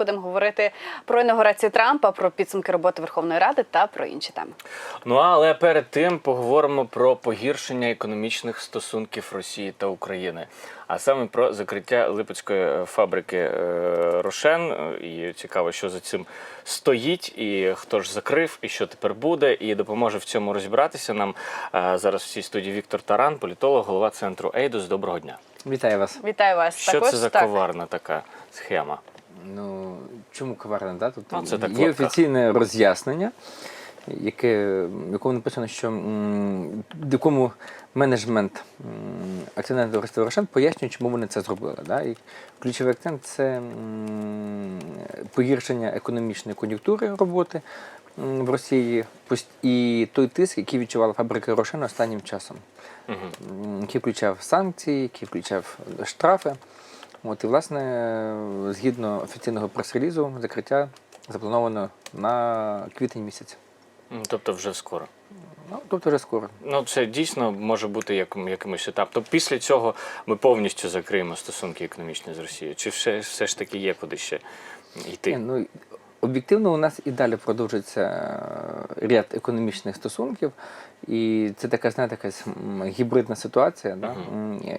будемо говорити про інаугурацію Трампа, про підсумки роботи Верховної Ради та про інші теми. Ну але перед тим поговоримо про погіршення економічних стосунків Росії та України, а саме про закриття Липецької фабрики е, Рошен. І цікаво, що за цим стоїть, і хто ж закрив, і що тепер буде. І допоможе в цьому розібратися нам е, зараз в цій студії Віктор Таран, політолог, голова центру Ейдус. Доброго дня. Вітаю вас. Вітаю вас. Що Також це за так. коварна така схема? Ну чому коварна? Да? Тут Ну, це так є офіційне роз'яснення, яке в якому написано, що м, якому менеджмент акціонерного товариства Рошен пояснює, чому вони це зробили. Да? І ключовий акцент це м, погіршення економічної кон'юнктури роботи м, в Росії і той тиск, який відчувала фабрика Рошен останнім часом. Угу. який включав санкції, який включав штрафи. От, і, власне, згідно офіційного прес-релізу, закриття заплановано на квітень місяць. Тобто вже скоро. Ну, тобто вже скоро. Ну, це дійсно може бути як, якимось етапом. Тобто після цього ми повністю закриємо стосунки економічні з Росією. Чи все, все ж таки є куди ще йти? Ні, ну, об'єктивно, у нас і далі продовжується е, ряд економічних стосунків, і це така, знаєте, якась гібридна ситуація. Да?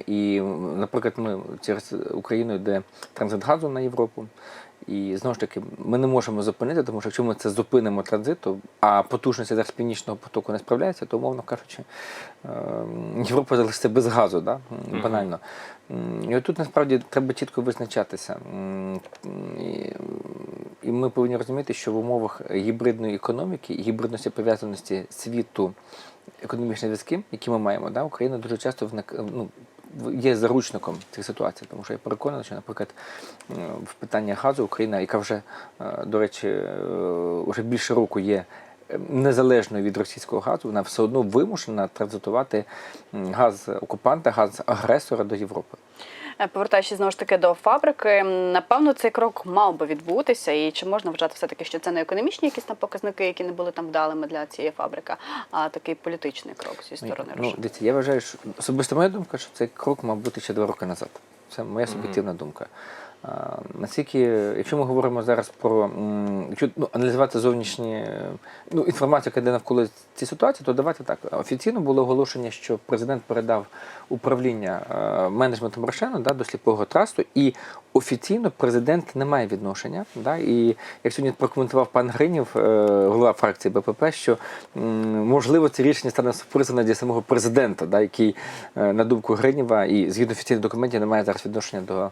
І, наприклад, ми через Україну йде транзит газу на Європу. І знову ж таки, ми не можемо зупинити, тому що якщо ми це зупинимо транзит, то, а потужності зараз північного потоку не справляється, то, умовно кажучи, е, Європа залишиться без газу, да? Банально. І отут насправді треба чітко визначатися. І, ми повинні розуміти, що в умовах гібридної економіки гібридності пов'язаності світу економічних зв'язків, які ми маємо, да, Україна дуже часто ну, є заручником цих ситуацій, тому що я переконаний, що, наприклад, е, в питанні газу Україна, яка вже, е, до речі, е, вже більше року є незалежною від російського газу, вона все одно вимушена транзитувати газ окупанта, газ агресора до Європи. Е, Повертаючись знову ж таки до фабрики, напевно, цей крок мав би відбутися. І чи можна вважати все таки, що це не економічні якісь там показники, які не були там вдалими для цієї фабрики, а такий політичний крок зі сторони Ну, дивіться, я вважаю, що особисто моя думка, що цей крок мав бути ще два роки назад. Це моя суб'єктивна думка. А, наскільки, якщо ми говоримо зараз про якщо ну, аналізувати зовнішні е, ну, інформацію, яка йде навколо цієї ситуації, то давайте так. Офіційно було оголошення, що президент передав управління е, менеджментом Рошену да, до сліпого трасту, і офіційно президент не має відношення. Да, і як сьогодні прокоментував пан Гринів, е, голова фракції БПП, що можливо це рішення стане сюрпризом для самого президента, да, який, е, на думку Гринєва, і згідно офіційних документів, не має зараз відношення до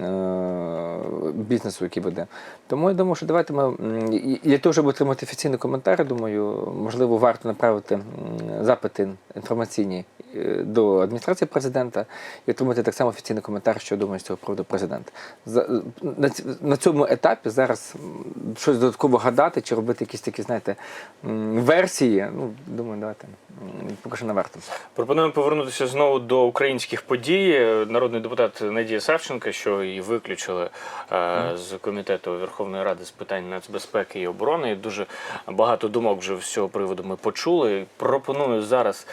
е, бізнесу, який веде. Тому я думаю, що давайте ми для того, щоб отримати офіційний коментар, думаю, можливо, варто направити запити інформаційні до адміністрації президента і отримати так само офіційний коментар, що думає з цього приводу президент. На, цьому етапі зараз щось додатково гадати чи робити якісь такі, знаєте, версії. Ну, думаю, давайте поки що не варто. Пропонуємо повернутися знову до українських подій. Народний депутат Надія Савченка, що її виключили е, з комітету Верховної Ради з питань нацбезпеки і оборони. Дуже багато думок вже з цього приводу ми почули. Пропоную зараз.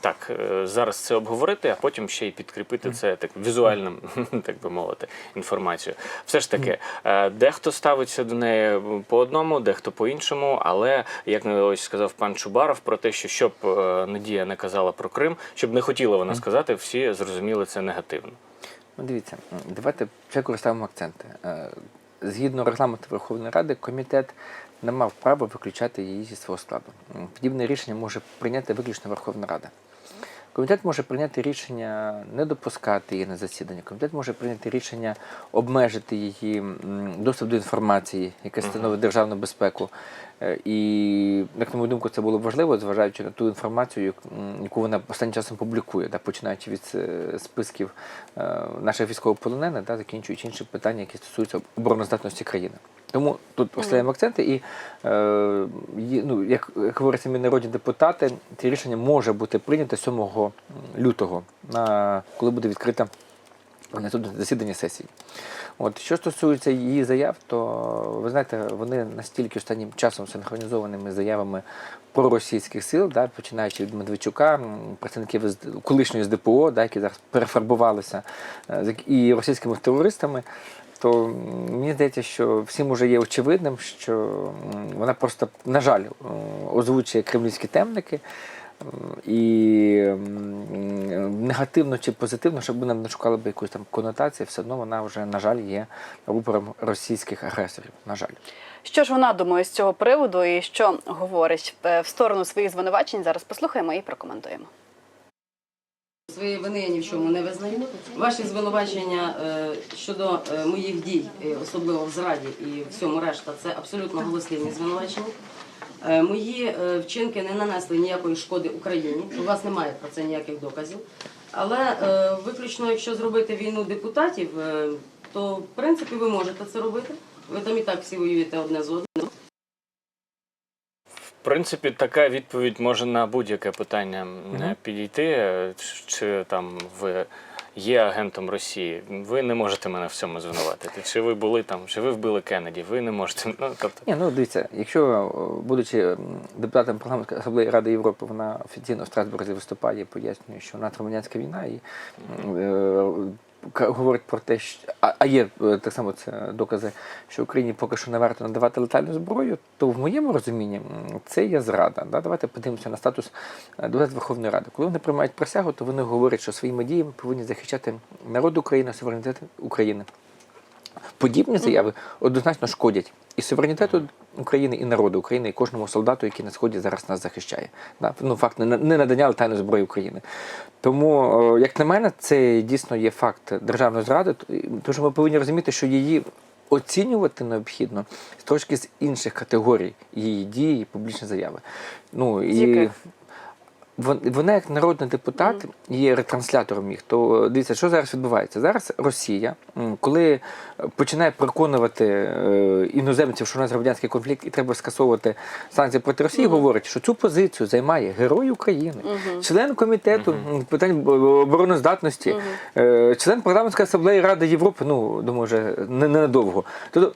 Так, е, зараз це обговорити, а потім ще й підкріпити це так візуальним, так би мовити, інформацією. Все ж таки, е, дехто ставиться до неї по одному, дехто по іншому. Але як ось сказав пан Чубаров про те, що щоб е, Надія не казала про Крим, щоб не хотіла вона сказати, всі зрозуміли це негативно. Ну, дивіться, давайте спочатку розставимо акценти. Згідно регламенту Верховної Ради, комітет не мав права виключати її зі свого складу. Подібне рішення може прийняти виключно Верховна Рада. Комітет може прийняти рішення не допускати її на засідання. Комітет може прийняти рішення обмежити її доступ до інформації, яка становить державну безпеку. Е, І, як на мою думку, це було важливо, зважаючи на ту інформацію, яку- вона останнім часом публікує, да, починаючи від е, списків е, наших військовополонених, да, закінчуючи інші питання, які стосуються обороноздатності країни. Тому тут поставимо акценти, і е, ну, як, як говорять самі народні депутати, це рішення може бути прийнято 7 лютого, на, коли буде відкрита наступне засідання сесії. От що стосується її заяв, то ви знаєте, вони настільки останнім часом синхронізованими заявами проросійських сил, да, починаючи від Медведчука, м, представників з- колишньої СДПО, да, які зараз перефарбувалися, е, і російськими терористами. то мені здається, що всім уже є очевидним, що вона просто, на жаль, озвучує кремлівські темники. І негативно чи позитивно, щоб ми не шукали б якусь там конотацію, все одно вона вже, на жаль, є рупором російських агресорів. На жаль. Що ж вона думає з цього приводу і що говорить е, в сторону своїх звинувачень? Зараз послухаємо і прокоментуємо. Своєї вини я ні в чому не визнаю. Ваші звинувачення е, щодо е, моїх дій, особливо в зраді і всьому решта, це абсолютно голослівні звинувачення. Е, Мої е, вчинки не нанесли ніякої шкоди Україні. У вас немає про це ніяких доказів. Але е, виключно, якщо зробити війну депутатів, то в принципі ви можете це робити. Ви там і так всі воюєте одне з одним. В принципі, така відповідь може на будь-яке питання м, підійти. Е, Чи, чи там ви є агентом Росії? Ви не можете мене в цьому звинуватити. Чи ви були там, чи ви вбили Кеннеді? Ви не можете. Ну тобто, Ні, ну дивіться, якщо, будучи депутатом парламентської асамблеї Ради Європи, вона офіційно в Страсбурзі виступає, пояснює, що натроманянська війна і е, говорить про те, що а, а є е, так само це докази, що Україні поки що не варто надавати летальну зброю, то в моєму розумінні це є зрада. Да? Давайте подивимося на статус е, депутатів Верховної Ради. Коли вони приймають присягу, то вони говорять, що своїми діями повинні захищати народ України, суверенітет України. Подібні заяви однозначно шкодять і суверенітету України, і народу України, і кожному солдату, який на сході зараз нас захищає. Ну, факт не надання летальної зброї України. Тому, як на мене, це дійсно є факт державної зради, тому що ми повинні розуміти, що її. Оцінювати необхідно трошки з інших категорій її дії, і публічні заяви. Ну З і яких? Вон- вона, як народний депутат, є ретранслятором їх. То е, дивіться, що зараз відбувається? Зараз Росія, коли е, починає переконувати е, іноземців, що у нас громадянський конфлікт і треба скасовувати санкції проти Росії, говорить, що цю позицію займає герой України, член комітету м, питань б- обороноздатності, е, член парламентської асамблеї Ради Європи. Ну думаю, вже не ненадовго. Тобто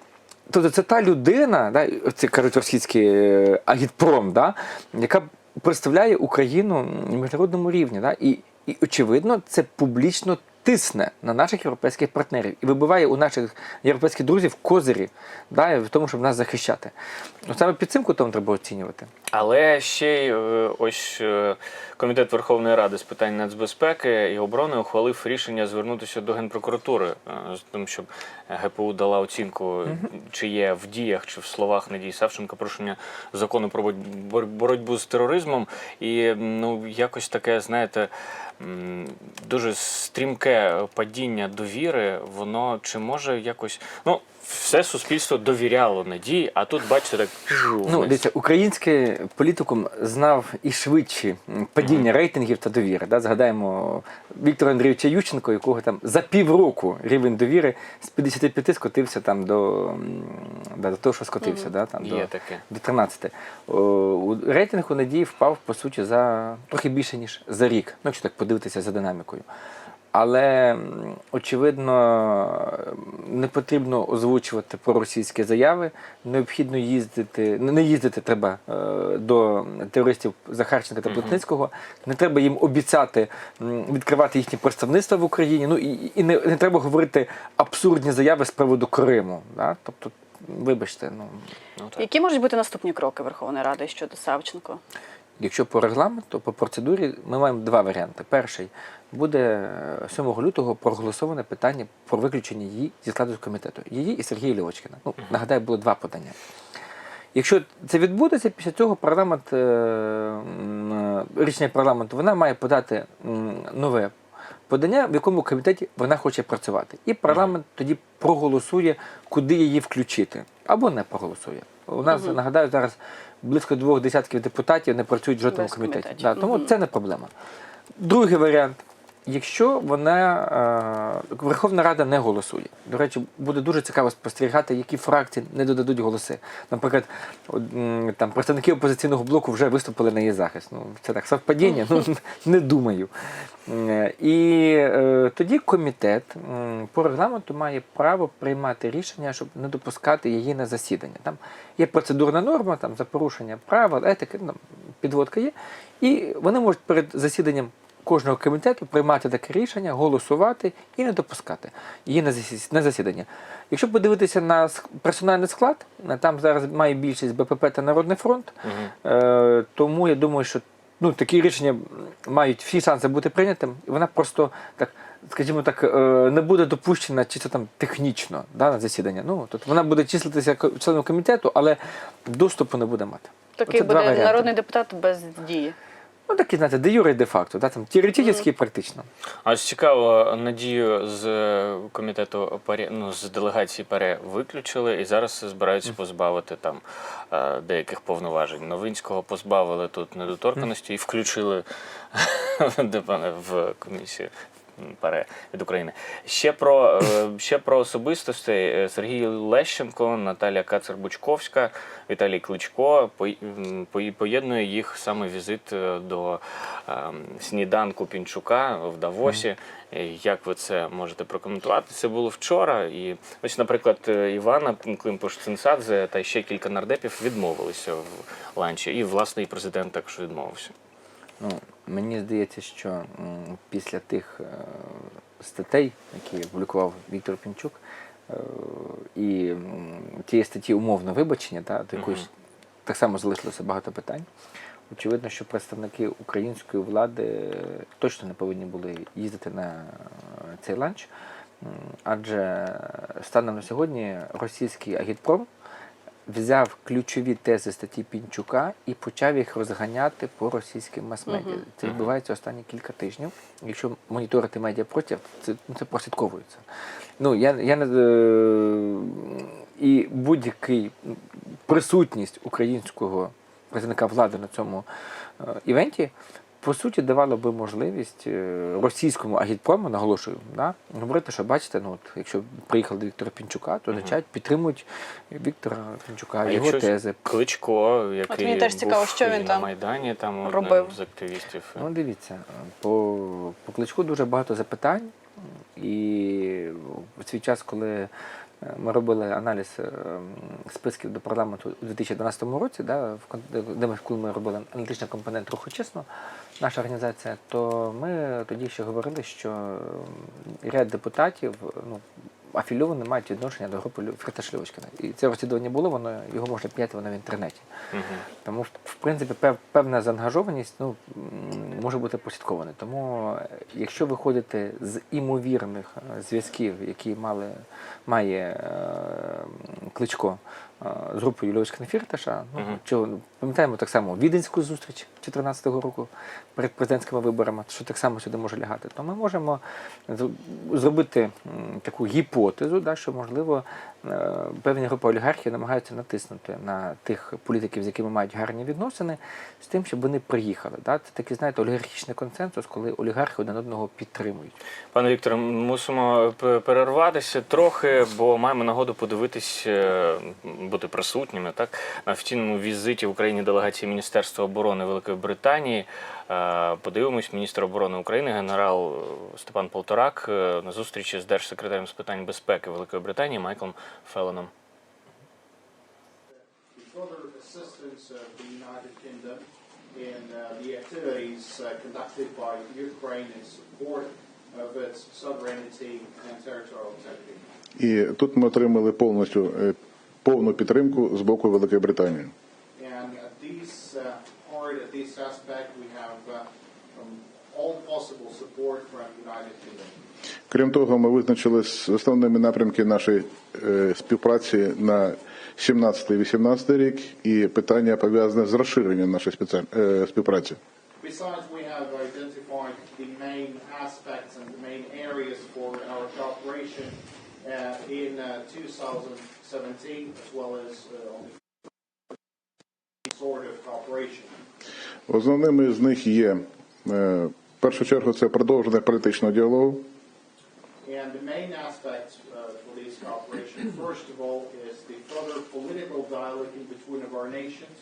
Тобто це та людина, да, це кажуть російський е, агітпром, да, яка представляє Україну на міжнародному рівні. Да, і, і очевидно, це публічно тисне на наших європейських партнерів і вибиває у наших європейських друзів козирі да, в тому, щоб нас захищати. От саме під цим кутом треба оцінювати. Але ще й е, ось е, комітет Верховної Ради з питань нацбезпеки і оборони ухвалив рішення звернутися до генпрокуратури е, з тим, щоб ГПУ дала оцінку, чи є в діях чи в словах Надії Савченко порушення закону про бор- боротьбу з тероризмом. І ну якось таке, знаєте. Дуже стрімке падіння довіри, воно чи може якось. Ну, все суспільство довіряло надії, а тут, бачите, так. Ну, дивіться, український політикум знав і швидші падіння рейтингів та довіри. Да? Згадаємо Віктора Андрійовича Ющенко, якого там за півроку рівень довіри з 55 скотився там до, да, до того, що скотився, да? там, до, таке. до 13. О, рейтинг у Надії впав, по суті, за трохи більше, ніж за рік, ну, якщо так подивитися за динамікою. Але очевидно не потрібно озвучувати проросійські заяви. Необхідно їздити, не їздити треба е, до терористів Захарченка та Плотницького. Не треба їм обіцяти відкривати їхні представництва в Україні. Ну і, і не, не треба говорити абсурдні заяви з приводу Криму. Да? Тобто, вибачте, ну. Ну, так. Які можуть бути наступні кроки Верховної Ради щодо Савченко? Якщо по регламенту, по процедурі ми маємо два варіанти. Перший буде е, 7 лютого проголосоване питання про виключення її зі складу комітету. Її і Сергія Льовочкіна. Ну, нагадаю, було два подання. Якщо це відбудеться, після цього парламент, е, е, рішення парламенту, вона має подати нове подання, в якому комітеті вона хоче працювати. І парламент тоді проголосує, куди її включити, або не проголосує. У нас, нагадаю, зараз близько двох десятків депутатів не працюють в жодному комітеті. Да, тому Мгм. це не проблема. Другий варіант. Якщо вона е, Верховна Рада не голосує, до речі, буде дуже цікаво спостерігати, які фракції не додадуть голоси. Наприклад, там представники опозиційного блоку вже виступили на її захист. Ну це так совпадіння, ну не думаю. Е, І е, тоді комітет по регламенту має право приймати рішення, щоб не допускати її на засідання. Там є процедурна норма, там за порушення правил, етики, ну, підводка є. І вони можуть перед засіданням кожного комітету приймати таке рішення, голосувати і не допускати її на засі- засідання. Якщо подивитися на персональний склад, на- там зараз має більшість БПП та Народний фронт, е, тому я думаю, що ну, такі рішення мають всі шанси бути прийнятим, і вона просто так, скажімо так, е, не буде допущена чисто там технічно да, на засідання. Ну, тобто вона буде числитися ко- членом комітету, але доступу не буде мати. Такий Оце буде народний депутат без дії. Ну, такі, знаєте, де юре, де факто, да, там теоретично і практично. А ось цікаво, Надію з е, комітету ПАРЄ, ну, з делегації ПАРЕ виключили і зараз збираються позбавити там е, деяких повноважень. Новинського позбавили тут недоторканості і включили в комісію. ПАРЕ від України. Ще про, е, ще про особистостей. Е, Сергій Лещенко, Наталія Кацер-Бучковська, Віталій Кличко. Поєднує їх саме візит е, до ем, сніданку Пінчука в Давосі. Як ви це можете прокоментувати? Це було вчора. І ось, наприклад, Івана Климпуш Цинцадзе та ще кілька нардепів відмовилися в ланчі. І, власне, і президент також відмовився. Ну, мені здається, що після тих е, статей, які опублікував Віктор Пінчук, е, і тієї статті умовно вибачення, та, до якої так само залишилося багато питань. Очевидно, що представники української влади точно не повинні були їздити на е, цей ланч, адже станом на сьогодні російський агітпром взяв ключові тези статті Пінчука і почав їх розганяти по російським мас-медіа. Це відбувається останні кілька тижнів. Якщо моніторити медіапротив, це, ну, це прослідковується. Ну, я, я не, е, і будь-який присутність українського представника влади на цьому е, івенті. По суті, давало би можливість е, російському агітпрому, наголошую, да, говорити, що бачите, ну от якщо приїхали до Віктора Пінчука, то означають підтримують Віктора Пінчука, А його якщо тези. Кличко, який мені теж цікаво, був що він на там Майдані, там робив. з активістів. Ну, дивіться, по, по кличку дуже багато запитань, і в свій час, коли е, ми робили аналіз е, списків до парламенту у 2012 році, да, де ми, коли ми робили аналітичний компонент руху чесно, наша організація, то ми тоді ще говорили, що ряд депутатів ну, афільовані мають відношення до групи Фрита Шльовочкина. І це розслідування було, воно його можна п'яти воно в інтернеті. Мгм. Тому, в- принципі, певна заангажованість ну, може бути прослідкована. Тому, е, якщо виходити з імовірних е, зв'язків, які мали, має е, Кличко е, з групою Юліочка Фірташа, ну, Мгм. чого, пам'ятаємо так само Віденську зустріч 2014 року перед президентськими виборами, що так само сюди може лягати, то ми можемо зробити таку гіпотезу, да, що, можливо, певні групи олігархів намагаються натиснути на тих політиків, з якими мають гарні відносини, з тим, щоб вони приїхали. Це такий, знаєте, олігархічний консенсус, коли олігархи один одного підтримують. Пане Вікторе, мусимо перерватися трохи, бо маємо нагоду подивитись, е, бути присутніми так на офіційному візиті в Україні делегації Міністерства оборони Великої Британії. Е, Подивимось, міністр оборони України генерал е, Степан Полторак е, на зустрічі з держсекретарем з питань безпеки Великої Британії Майклом Kingdom in uh, the activities uh, conducted by Ukraine in support of its sovereignty and territorial integrity. І тут ми отримали повністю е, повну підтримку з боку Великої Британії. And at this uh, part, at this aspect, we have uh, um, all possible support from United Kingdom. Крім того, ми визначили основними напрямки нашої е, співпраці на 17-18 рік і питання пов'язане з розширенням нашої е, співпраці. Besides, we have identified the main aspects and the main areas for our cooperation uh, in uh, 2017, as well as uh, on the sort of cooperation. Основними з них є е, першу чергу це продовження політичного діалогу. And the main aspect uh, for this cooperation, first of all, is the further political dialogue in between of our nations.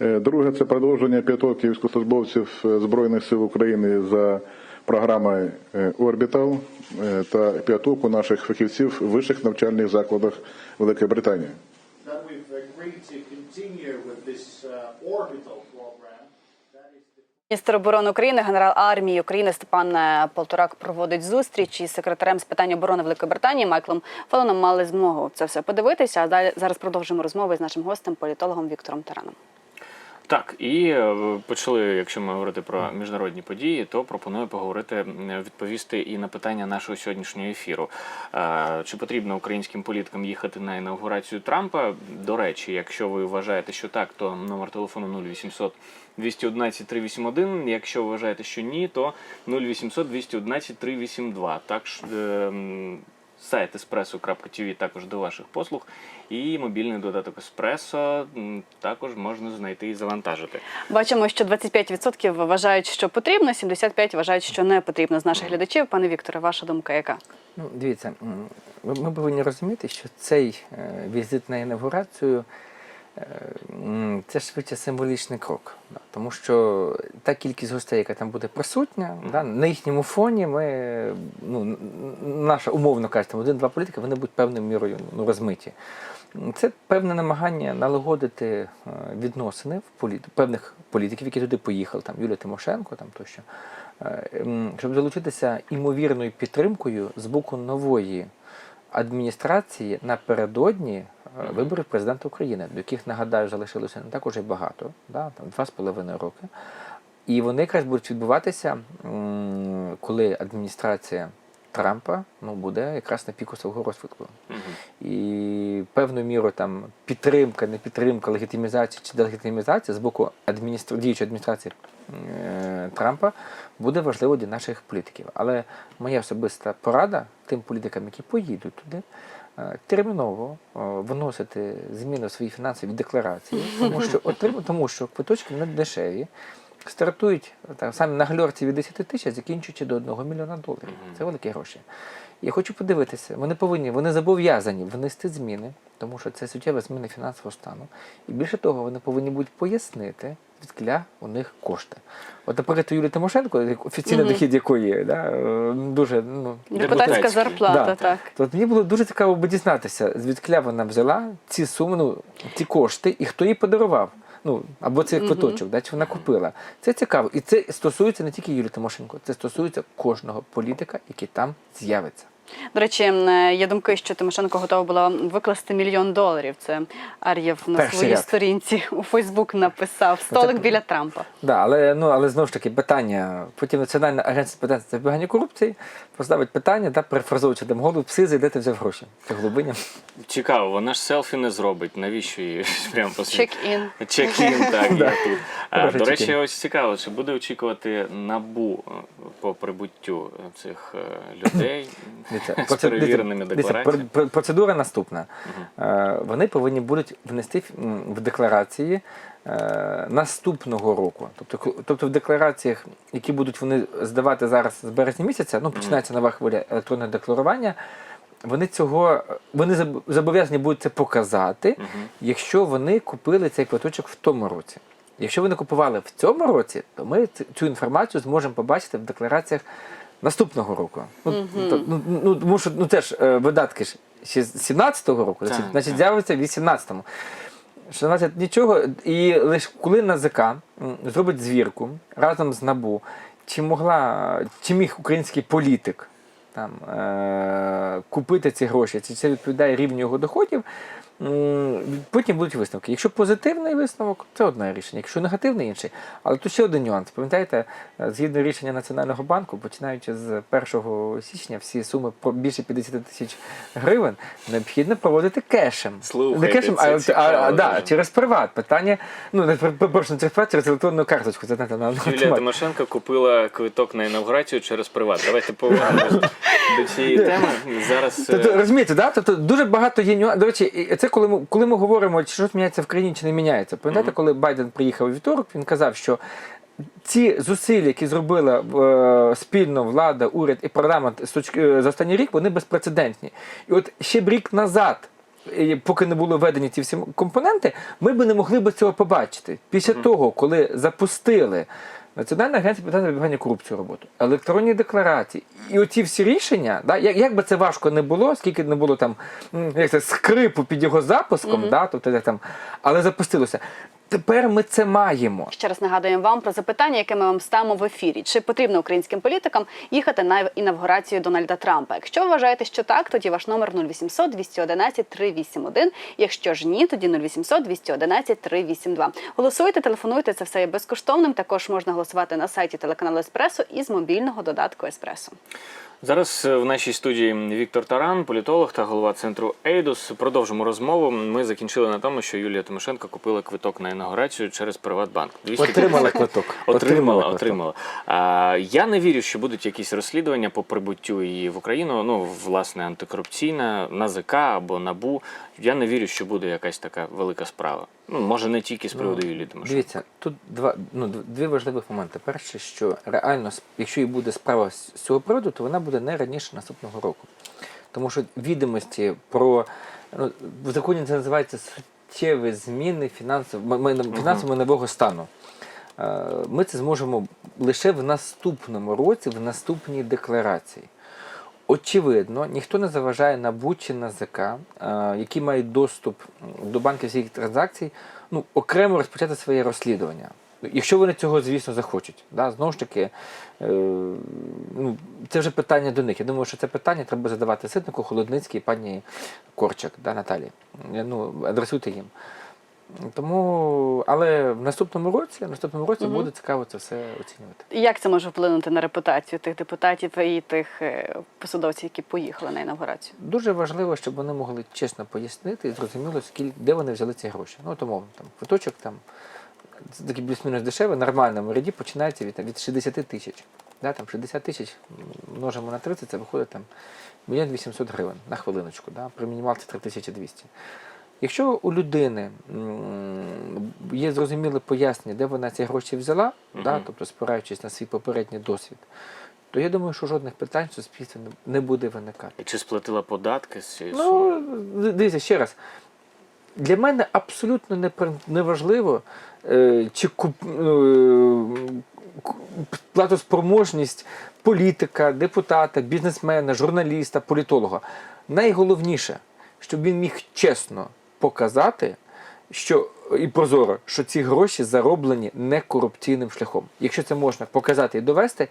Е, Друге це продовження підготовки військовослужбовців е, Збройних сил України за програмою е, Орбітал та підготовку наших фахівців в вищих навчальних закладах Великої Британії. That we've agreed to continue with this uh, orbital program. That is the Міністр оборони України, генерал армії України Степан е, Полторак проводить зустріч із секретарем з питань оборони Великої Британії Майклом Фелоном. Мали змогу це все подивитися. А далі зараз продовжимо розмову з нашим гостем, політологом Віктором Тараном. Так, і е, почали, якщо ми говорити про міжнародні події, то пропоную поговорити, відповісти і на питання нашого сьогоднішнього ефіру. Е, Чи потрібно українським політикам їхати на інаугурацію Трампа? До речі, якщо ви вважаєте, що так, то номер телефону 0800 211 381. Якщо вважаєте, що ні, то 0800 211 382. Також е, м, сайт espresso.tv також до ваших послуг. І мобільний додаток Еспресо також можна знайти і завантажити. Бачимо, що 25% вважають, що потрібно, 75% вважають, що не потрібно з наших глядачів. Пане Вікторе, ваша думка яка? Ну, дивіться, ми повинні розуміти, що цей е, візит на інаугурацію м, це швидше символічний крок. Да, тому що та кількість гостей, яка там буде присутня, да, на їхньому фоні ми, ну, наша умовно там один-два політики, вони будуть певною мірою ну, розмиті. Це певне намагання налагодити е, відносини в полі... певних політиків, які туди поїхали, там Юлія Тимошенко, там тощо, е, щоб залучитися імовірною підтримкою з боку нової адміністрації напередодні е, виборів президента України, до яких нагадаю залишилося не так уже багато, да, там два з половиною роки. І вони якраз будуть відбуватися, коли адміністрація Трампа ну, буде якраз на піку свого розвитку. І певною мірою там підтримка, не підтримка, легітимізація чи делегітимізація з боку адміністр... діючої адміністрації е, Трампа буде важливо для наших політиків. Але моя особиста порада тим політикам, які поїдуть туди, е, терміново е, виносити зміни в свої фінансові декларації, тому що отрим... тому що квиточки не дешеві. Стартують там саме на гальорці від 10 тисяч, закінчуючи до 1 мільйона доларів. Це великі гроші. Я хочу подивитися, вони повинні, вони зобов'язані внести зміни, тому що це суттєва зміна фінансового стану. І більше того, вони повинні будуть пояснити, звідкиля у них кошти. От, наприклад, Юлії Тимошенко, офіційний Мгм. дохід якої да, е, дуже ну, Депутатська Депутатська. зарплата, Да. так. то от мені було дуже цікаво би дізнатися, звідкиля вона взяла ці суми, ну, ці кошти, і хто їй подарував. Ну, або цей квиточок, да, чи вона купила. Це цікаво. І це стосується не тільки Юлії Тимошенко, це стосується кожного політика, який там з'явиться. До речі, е, є думки, що Тимошенко готова була викласти мільйон доларів. Це Ар'єв на Перший своїй ряд. сторінці у Фейсбук написав столик це- біля Трампа. Да, але, ну, але знову ж таки питання. Потім Національна агенція з питань запобігання корупції поставить питання, да, перефразовуючи там голову, пси, зайде ти взяв гроші. Це глибиня. Цікаво, вона ж селфі не зробить. Навіщо її прямо? Чек-ін. Чек-ін, так, Да. тут. А, до речі, чек-ін. ось цікаво, чи буде очікувати набу е, по прибуттю е, цих людей з перевіреними деклараціями? Процедура наступна. Е, Вони повинні будуть внести в декларації е, наступного року. Тобто, тобто в деклараціях, які будуть вони здавати зараз з березня місяця, ну починається нова хвиля електронного декларування. Вони цього вони зобов'язані будуть це показати, якщо вони купили цей квиточок в тому році. Якщо вони купували в цьому році, то ми цю інформацію зможемо побачити в деклараціях наступного року. Ну, то- ну, ну, тому що ну, це ж е, видатки ж ще з 17-го року, Так, значить, так. з'явиться в 18-му. Що значить нічого, і лише коли НАЗК м, зробить звірку разом з НАБУ, чи могла, чи міг український політик там, е- купити ці гроші, чи це відповідає рівню його доходів, потім будуть висновки. Якщо позитивний висновок, це одне рішення, якщо негативний інший. Але тут ще один нюанс. Пам'ятаєте, е, згідно рішення Національного банку, починаючи з 1 січня, всі суми більше 50 тисяч гривень необхідно проводити кешем. Слухайте, не кешем, це а, а, а, да, через приват. Питання, ну, не перепрошую, через приват, через електронну карточку. Це знаєте, на Юлія автомат. Тимошенко купила квиток на інаугурацію через приват. Давайте повернемось до цієї теми. Зараз е, Тобто, розумієте, да? тобто, дуже багато є нюансів. До речі, і це коли ми, коли ми говоримо, чи щось міняється в країні, чи не міняється. Пам'ятаєте, коли Байден приїхав у вівторок, він казав, що ці зусилля, які зробила е, спільно влада, уряд і парламент е, за останній рік, вони безпрецедентні. І от ще б рік назад. Поки не були введені ці всі компоненти, ми б не могли б цього побачити. Після того, коли запустили Національна агенція питання запобігання корупції роботу, електронні декларації. І оці всі рішення, да, як, як би це важко не було, скільки не було там як це, скрипу під його запуском, да, тобто, там, але запустилося. Тепер ми це маємо. Ще раз нагадуємо вам про запитання, яке ми вам ставимо в ефірі. Чи потрібно українським політикам їхати на інавгурацію Дональда Трампа? Якщо ви вважаєте, що так, тоді ваш номер 0800 211 381. Якщо ж ні, тоді 0800 211 382. Голосуйте, телефонуйте. Це все є безкоштовним. Також можна голосувати на сайті телеканалу Еспресо із мобільного додатку Еспресо. Зараз е, в нашій студії Віктор Таран, політолог та голова центру Ейдус. Продовжимо розмову. Ми закінчили на тому, що Юлія Тимошенко купила квиток на інаугурацію через Приватбанк. 200 Отримала квиток. Отримала, отримала. отримала. А, я не вірю, що будуть якісь розслідування по прибуттю її в Україну. Ну, власне, антикорупційна, НАЗК або НАБУ. Я не вірю, що буде якась така велика справа. Ну, може, не тільки з приводу Юлії Тимошенко. Дивіться, тут два ну дв- дві важливих моменти. Перше, що реально, якщо і буде справа з цього приводу, то вона буде не раніше наступного року. Тому що відомості про ну, в законі це називається суттєві зміни фінансово-майнового стану. Е, Ми це зможемо лише в наступному році, в наступній декларації. Очевидно, ніхто не заважає НАБУ чи НАЗК, е, які мають доступ до банківських транзакцій, ну, окремо розпочати своє розслідування. Якщо вони цього, звісно, захочуть. Да? Знову ж таки, е, ну, це вже питання до них. Я думаю, що це питання треба задавати Ситнику, Холодницькій пані Корчак, да, Наталі. Е, Ну, адресуйте їм. Тому, але в наступному році, в наступному році буде цікаво це все оцінювати. І Як це може вплинути на репутацію тих депутатів і тих е, посадовців, які поїхали на інавгурацію? Дуже важливо, щоб вони могли чесно пояснити і зрозуміло, скільки де вони взяли ці гроші. Ну, тому там квиточок там це такий більш-мінус дешевий, нормальному ряді починається від, там, від 60 тисяч. Да, там 60 тисяч множимо на 30, це виходить там 1 800 гривень на хвилиночку. Да? При мінімалці 3200. Якщо у людини є зрозуміле пояснення, де вона ці гроші взяла, да, тобто спираючись на свій попередній досвід, то я думаю, що жодних питань в суспільстві не- буде виникати. Чи сплатила податки з цієї? Ну, дивіться ще раз. Для мене абсолютно не, не важливо, е, чи куп, е, платоспроможність політика, депутата, бізнесмена, журналіста, політолога. Найголовніше, щоб він міг чесно показати, що і прозоро, що ці гроші зароблені не корупційним шляхом. Якщо це можна показати і довести,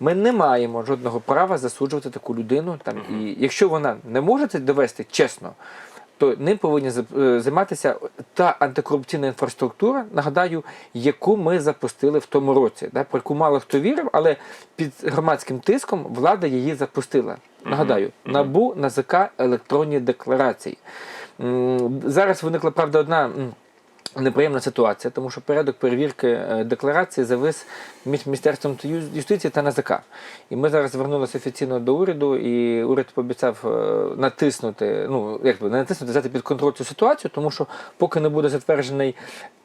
ми не маємо жодного права засуджувати таку людину. Там і якщо вона не може це довести чесно, то ним повинні е, займатися та антикорупційна інфраструктура, нагадаю, яку ми запустили в тому році, да, про яку мало хто вірив, але під громадським тиском влада її запустила. Нагадаю, набу НАЗК електронні декларації. Зараз виникла правда одна. Неприємна ситуація, тому що порядок перевірки е, декларації завис між Міністерством юстиції та НАЗК. І ми зараз звернулися офіційно до уряду, і уряд пообіцяв е, натиснути, ну як би не натиснути, взяти під контроль цю ситуацію, тому що поки не буде затверджений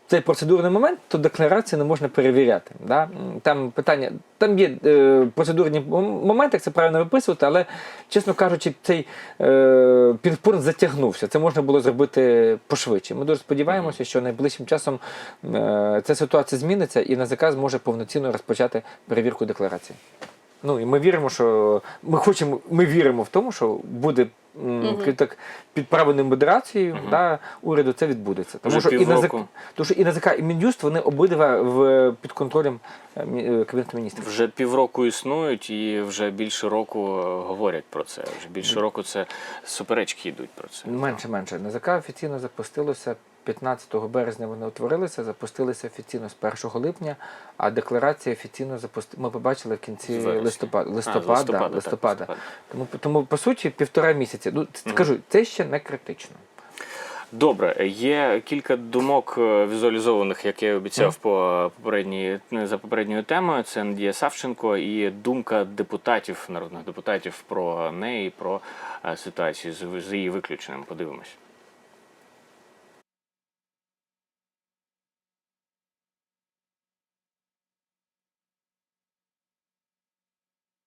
цей процедурний момент, то декларації не можна перевіряти. Да? Там питання, там є е, процедурні моменти, як це правильно виписувати, але, чесно кажучи, цей е, пінг-понг затягнувся. Це можна було зробити пошвидше. Ми дуже сподіваємося, що найближчим часом е, ця ситуація зміниться і НАЗК зможе повноцінно розпочати перевірку декларації. Ну і ми віримо, що ми хочемо, ми віримо в тому, що буде м, так підправленою модерацією да, уряду це відбудеться. Тому Вже що, і НАЗК, тому що і НАЗК, і Мін'юст вони обидва в під контролем е, е, Кабінету міністрів. Вже півроку існують і вже більше року е, говорять про це. Вже більше року це суперечки йдуть про це. Менше менше. НАЗК офіційно запустилося 15 березня. Вони утворилися, запустилися офіційно з 1 липня, а декларація офіційно запусти... Ми побачили в кінці Вересня. листопада. А, Листопада, листопада, так, листопада. листопада. Тому, тому по суті півтора місяці. Ну ц- кажу, це ще не критично. Добре, є кілька думок е, візуалізованих, як я обіцяв по попередній за попередньою темою. Це Надія Савченко і думка депутатів, народних депутатів про неї, про е, ситуацію з, з її виключенням. Подивимось.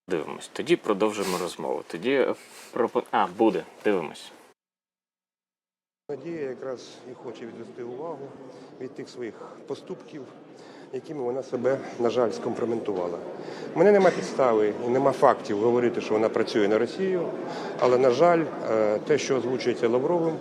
Дивимось. Тоді продовжимо розмову. Тоді е, пропо... А, буде. Дивимось. Надія якраз і хоче відвести увагу від тих своїх поступків якими вона себе, на жаль, скомпроментувала. У мене нема підстави і нема фактів говорити, що вона працює на Росію, але, на жаль, е, те, що озвучується Лавровим,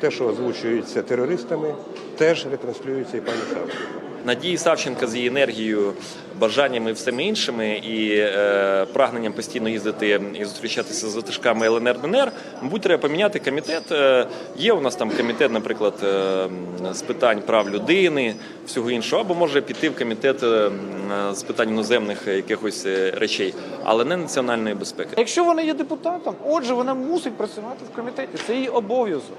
те, що озвучується терористами, теж ретранслюється і пані Савченко. Надії Савченка з її енергією, бажаннями і всіми іншими, і е, прагненням постійно їздити і зустрічатися з ватажками ЛНР ДНР, мабуть, треба поміняти комітет. Е, є у нас там комітет, наприклад, е, з питань прав людини, всього іншого, або може піти в комітет е, з питань іноземних якихось е, речей, але не національної безпеки. Якщо вона є депутатом, отже, вона мусить працювати в комітеті. Це її обов'язок.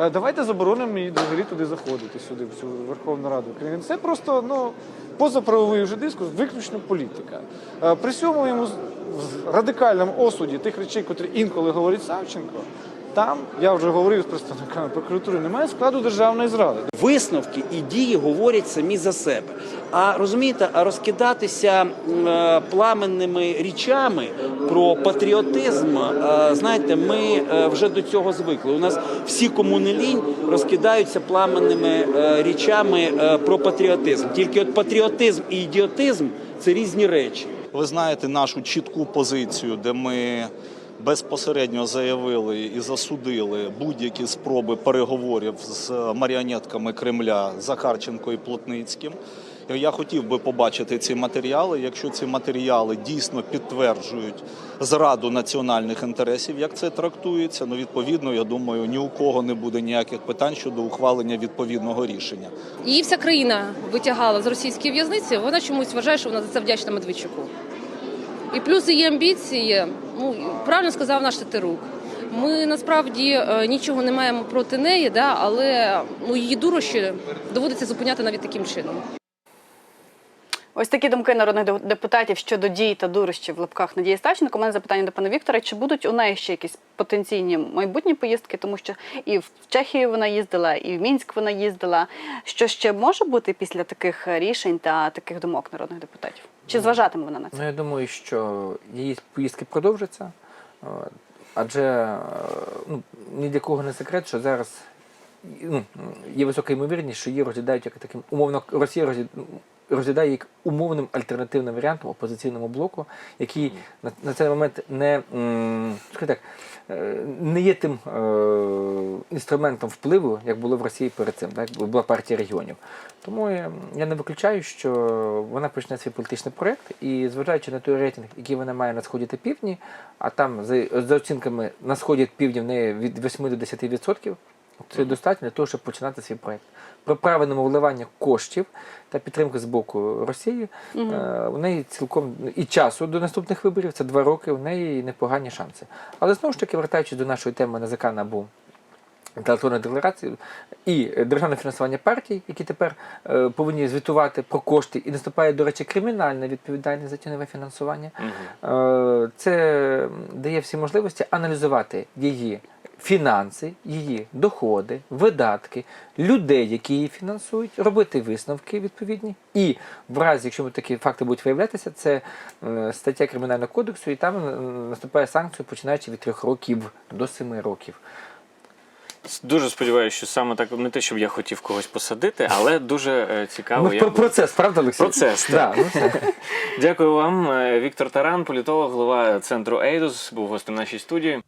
Е, Давайте заборонимо їй взагалі туди заходити сюди, в цю Верховну Раду. Це просто ну позаправовий вже дискурс, виключно політика. Е, При цьому йому радикальному осуді тих речей, котрі інколи говорить Савченко, там я вже говорив з представниками прокуратури, немає складу державної зради. Висновки і дії говорять самі за себе. А розумієте, а розкидатися е, пламенними річами про патріотизм, е, знаєте, ми е, вже до цього звикли. У нас всі кому не лінь розкидаються пламенними е, річами е, про патріотизм. Тільки от патріотизм і ідіотизм це різні речі. Ви знаєте нашу чітку позицію, де ми безпосередньо заявили і засудили будь-які спроби переговорів з маріонетками Кремля Захарченко і Плотницьким. Я хотів би побачити ці матеріали. Якщо ці матеріали дійсно підтверджують зраду національних інтересів, як це трактується, ну відповідно, я думаю, ні у кого не буде ніяких питань щодо ухвалення відповідного рішення. Її вся країна витягала з російської в'язниці. Вона чомусь вважає, що вона за це вдячна Медведчуку. І плюс її амбіції, ну правильно сказав наш Тетерук. Ми насправді е, нічого не маємо проти неї, да, але ну її дурощі доводиться зупиняти навіть таким чином. Ось такі думки народних депутатів щодо дій та дурощів в лапках Надії Ставченко. У мене запитання до пана Віктора: чи будуть у неї ще якісь потенційні майбутні поїздки, тому що і в Чехію вона їздила, і в Мінськ вона їздила. Що ще може бути після таких рішень та таких думок народних депутатів? Чи зважатиме вона на це? Ну, я думаю, що її поїздки продовжаться, адже е, ну, ні для кого не секрет, що зараз ну, є висока ймовірність, що її розглядають як таким умовно Росія розгля- розглядає як умовним альтернативним варіантом опозиційному блоку, який на, на цей момент не, м, так, е, не є тим е, інструментом впливу, як було в Росії перед цим, так була партія регіонів. Тому я, я не виключаю, що вона почне свій політичний проєкт, і зважаючи на той рейтинг, який вона має на сході та півдні, а там за, за оцінками на сході та півдні в неї від 8 до 10%, це достатньо для того, щоб починати свій проєкт. Про правильне вливання коштів та підтримки з боку Росії е, у неї цілком і часу до наступних виборів, це два роки, у неї непогані шанси. Але знову ж таки, вертаючись до нашої теми НАЗК НАБУ, та електронної декларації і державне фінансування партій, які тепер е, повинні звітувати про кошти, і наступає, до речі, кримінальна відповідальність за тіньове фінансування. Е, це дає всі можливості аналізувати її фінанси, її доходи, видатки, людей, які її фінансують, робити висновки відповідні. І в разі, якщо такі факти будуть виявлятися, це е, стаття Кримінального кодексу, і там е, наступає санкція, починаючи від трьох років до семи років. Дуже сподіваюся, що саме так не те, щоб я хотів когось посадити, але дуже е, цікаво. Ну, як буде. процес, правда, Олексій? Процес, Да, ну. Дякую вам. Віктор Таран, політолог, голова центру Ейдус, був гостем нашій студії.